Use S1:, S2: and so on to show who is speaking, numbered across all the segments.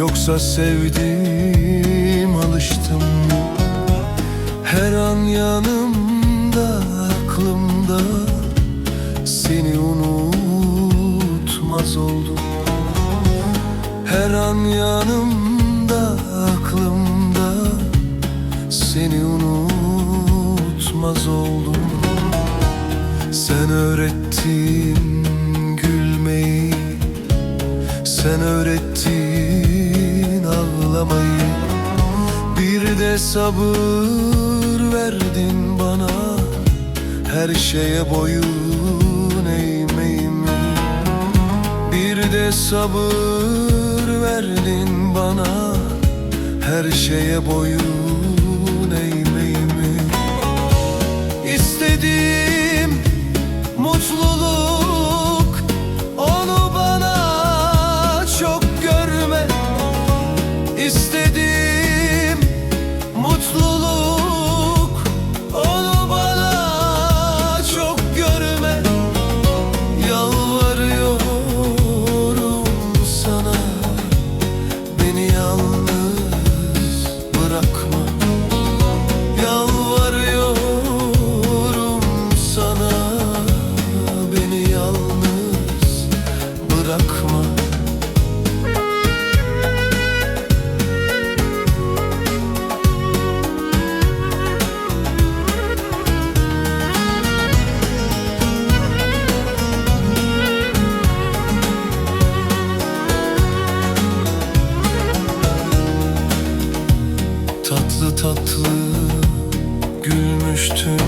S1: Yoksa sevdim alıştım. Her an yanımda aklımda. Seni unutmaz oldum. Her an yanımda aklımda. Seni unutmaz oldum. Sen öğrettin gülmeyi. Sen öğrettin ağlamayı. Bir de sabır verdin bana. Her şeye boyun eğmeyimi Bir de sabır verdin bana. Her şeye boyun eğmeyimi İstediğim mutluluk İstediğim Tatlı tatlı gülmüştün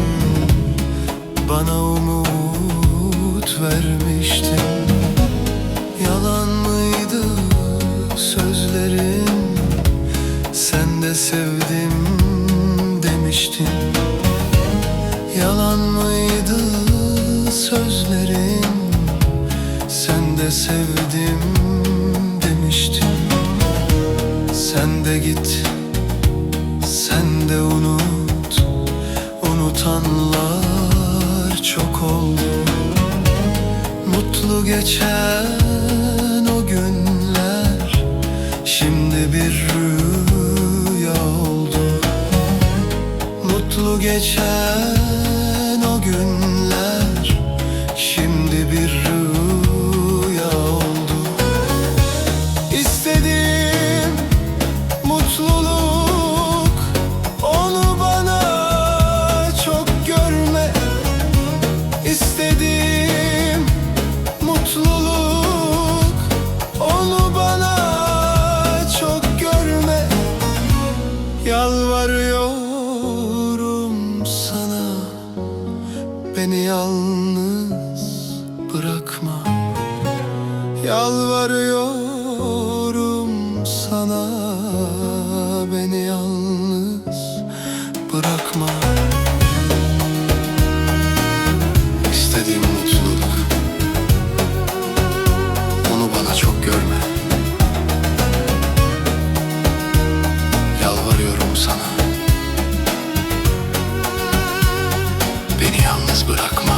S1: Bana umut vermiştin. Yalan mıydı sözlerin? Sen de sevdim demiştin. Yalan mıydı sözlerin? Sen de sevdim demiştin. Sen de git geçen o günler. Şimdi bir rüya oldu. Mutlu geçen Yalvarıyorum sana Beni yalnız bırakma. İstediğim mutluluk. Onu bana çok görme. Yalvarıyorum sana. Beni yalnız bırakma